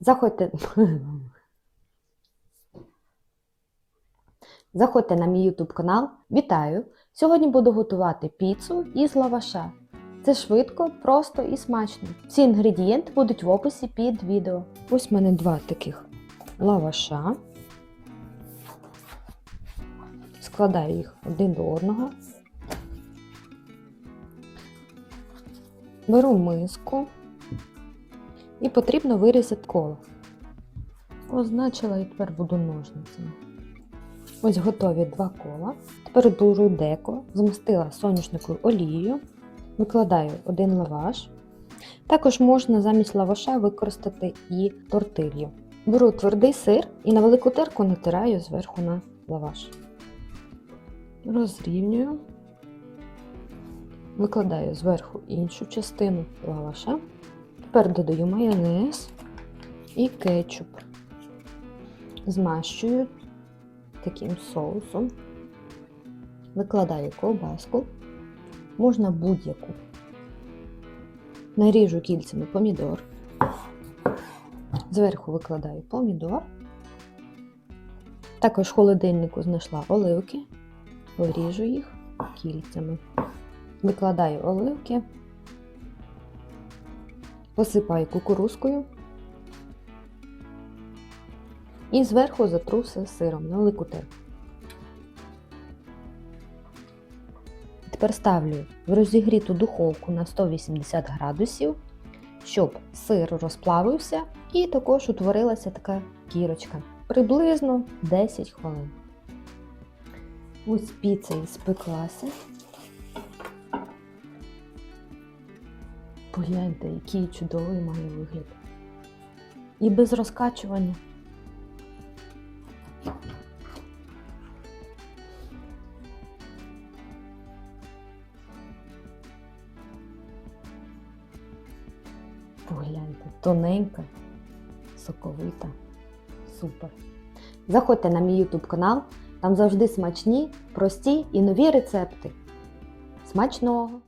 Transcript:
Заходьте. Заходьте на мій YouTube канал. Вітаю! Сьогодні буду готувати піцу із лаваша. Це швидко, просто і смачно. Всі інгредієнти будуть в описі під відео. Ось в мене два таких лаваша. Складаю їх один до одного. Беру миску і потрібно вирізати коло. Означила і тепер буду ножницями. Ось готові два кола. Тепер беру деко, змастила соняшниковою олією, викладаю один лаваш. Також можна замість лаваша використати і тортилью. Беру твердий сир і на велику терку натираю зверху на лаваш. Розрівнюю. Викладаю зверху іншу частину лаваша. Тепер додаю майонез і кетчуп. Змащую таким соусом. Викладаю ковбаску, можна будь-яку. Наріжу кільцями помідор. Зверху викладаю помідор. Також в холодильнику знайшла оливки, поріжу їх кільцями. Викладаю оливки, посипаю кукурузкою і зверху затру все сиром на велику терку. Тепер ставлю в розігріту духовку на 180 градусів, щоб сир розплавився і також утворилася така кірочка. Приблизно 10 хвилин. Ось піца спеклася. Погляньте, який чудовий має вигляд. І без розкачування. Погляньте, тоненька, соковита, супер. Заходьте на мій YouTube канал, там завжди смачні, прості і нові рецепти. Смачного!